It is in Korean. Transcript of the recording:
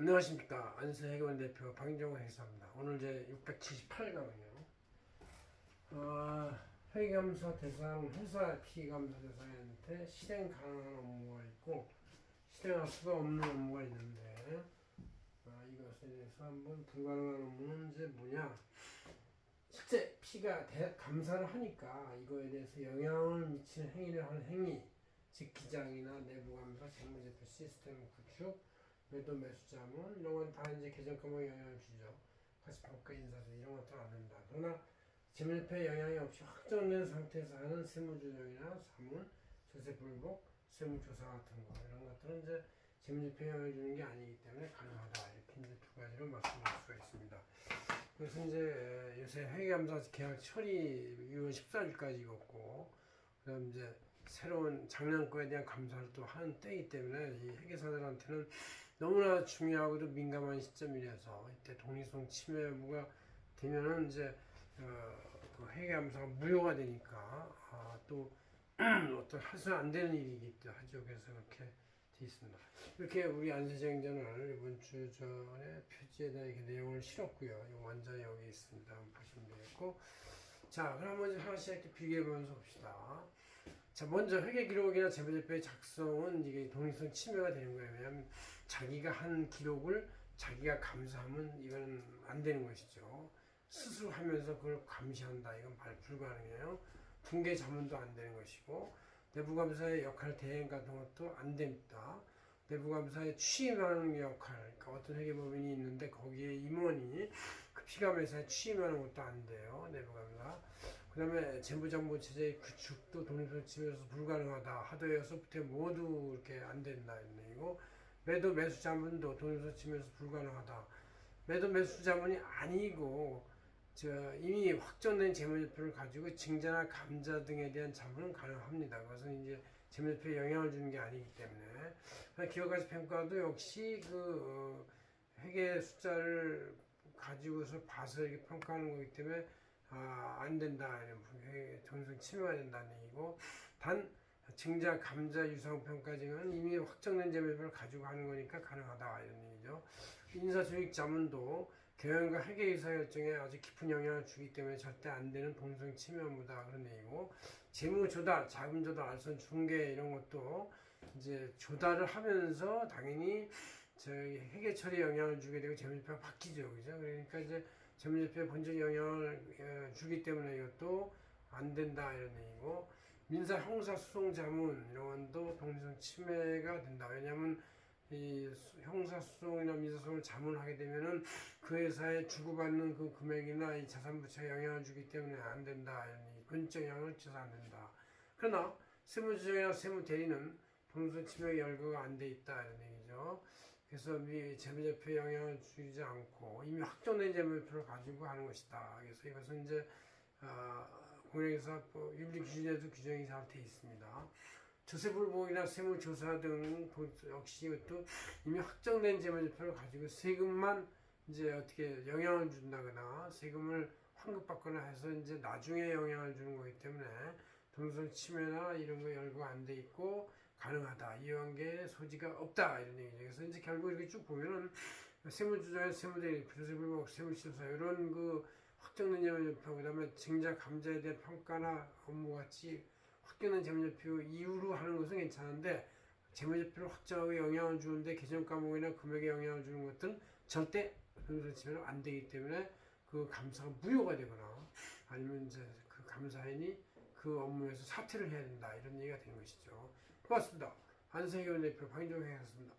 안녕하십니까 안세해관 대표 방정호 행사입니다. 오늘 제 678강이에요. 어, 회계감사 대상 회사 피감사 대상한테 실행 가능한 업무가 있고 실행할 수가 없는 업무가 있는데 어, 이것에 대해서 한번 불가능한 업무는 이제 뭐냐 실제 피가 대, 감사를 하니까 이거에 대해서 영향을 미치는 행위를 하는 행위 즉 기장이나 내부 감사, 재무제표 시스템 구축 매도 매수자문 이런 건 다 이제 계정 과목에 영향을 주죠. 같이 평가 인사서 이런 것들은 안 된다. 그러나 재무제표에 영향이 없이 확정된 상태에서 하는 세무조정이나 사문, 조세 불복, 세무조사 같은 거 이런 것들은 이제 재무제표에 영향을 주는 게 아니기 때문에 가능하다. 이렇게 이제 두 가지로 말씀드릴 수가 있습니다. 그래서 이제 요새 회계감사 계약 처리 6월 14일까지 있고 그다음 이제 새로운 거에 대한 감사를 또 하는 때이기 때문에 이 회계사들한테는 너무나 중요하고도 민감한 시점이라서 이때 독립성 침해 여부가 되면은 이제 어, 그 회계 감사가 무효가 되니까 아, 또 어떤 해서 안 되는 일이기도 하죠. 그래서 그렇게 돼 있습니다. 이렇게 우리 안세정전을 이번 주 전에 표지에다 이렇게 내용을 실었고요. 이 원자 여기 있습니다. 한번 보시면 되겠고. 자, 그럼 먼저 하나씩 이렇게 비교해 보면서 봅시다. 자, 먼저 회계 기록이나 재무제표의 작성은 이게 독립성 침해가 되는 거예요. 왜냐하면 자기가 한 기록을 자기가 감사하면 이거는 안 되는 것이죠. 스스로 하면서 그걸 감시한다. 이건 발 불가능해요. 분계 자문도 안 되는 것이고 내부감사의 역할 대행 같은 것도 안 됩니다. 내부감사에 취임하는 역할, 그러니까 어떤 회계법인이 있는데 거기에 임원이 그 피감회사에 취임하는 것도 안 돼요. 내부감사. 그 다음에 재무정보체제의 구축도 침해에서 불가능하다. 하드웨어, 소프트웨어 모두 이렇게 안 된다. 얘기고 매도 매수 자문도 침해에서 불가능하다. 매도 매수 자문이 아니고 저 이미 확정된 재무제표를 가지고 증자나 감자 등에 대한 자문은 가능합니다. 그것은 이제 재무제표에 영향을 주는 게 아니기 때문에 기업가치 평가도 역시 그 어, 회계 숫자를 가지고서 봐서 이렇게 평가하는 거기 때문에 아, 안 된다 이런 회계 정성 침해가 된다는 얘기고 단 증자, 감자, 유상 평가증은 이미 확정된 재무제표를 가지고 하는 거니까 가능하다 이런 얘기죠. 인사수익 자문도 경영과 회계 의사 결정에 아주 깊은 영향을 주기 때문에 절대 안 되는 동성 침해 업무다 그런 얘기고 재무 조달, 자금 조달, 알선 중개 이런 것도 이제 조달을 하면서 당연히 저희 회계 처리에 영향을 주게 되고 재무제표가 바뀌죠, 그죠? 그러니까 이제 재무제표에 본질 영향을 어, 주기 때문에 이것도 안 된다 이런 얘기고 민사 형사 소송 자문 이런 것도 독립성 침해가 된다. 왜냐하면 이 형사 소송이나 민사 소송을 자문하게 되면은 그 회사에 주고받는 그 금액이나 이 자산 부채에 영향을 주기 때문에 안 된다. 이런 얘기. 근적 영향을 줘서 안 된다. 그러나 세무조정이나 세무대리는 독립성 침해 열거가 안 돼 있다 이런 얘기죠. 그래서 미 재무제표에 영향을 주지 않고 이미 확정된 재무제표를 가지고 하는 것이다. 그래서 이것은 이제 아, 공인회계사법 윤리 기준에도 규정이 잘 돼 있습니다. 조세불복이나 세무조사 등 도- 역시 이것도 이미 확정된 재무제표를 가지고 세금만 이제 어떻게 영향을 준다거나 세금을 환급받거나 해서 이제 나중에 영향을 주는 거기 때문에 동선 침해나 이런 거 열거 안돼 있고 가능하다 게 소지가 없다 이런 얘기죠. 그래서 이제 결국 이렇게 쭉 보면은 세무조정, 세무대리, 조세불복, 세무조사 이런 그 확정된 재무제표 그 다음에 증자 감자에 대한 평가나 업무 같이 확정된 재무제표 이후로 하는 것은 괜찮은데 재무제표를 확정하고 영향을 주는데 계정 과목이나 금액에 영향을 주는 것들은 절대 변호사 치면 안 되기 때문에 그 감사가 무효가 되거나 아니면 이제 그 감사인이 그 업무에서 사퇴를 해야 된다 이런 얘기가 되는 것이죠. 고맙습니다. 안세경 대표 방정혜였습니다.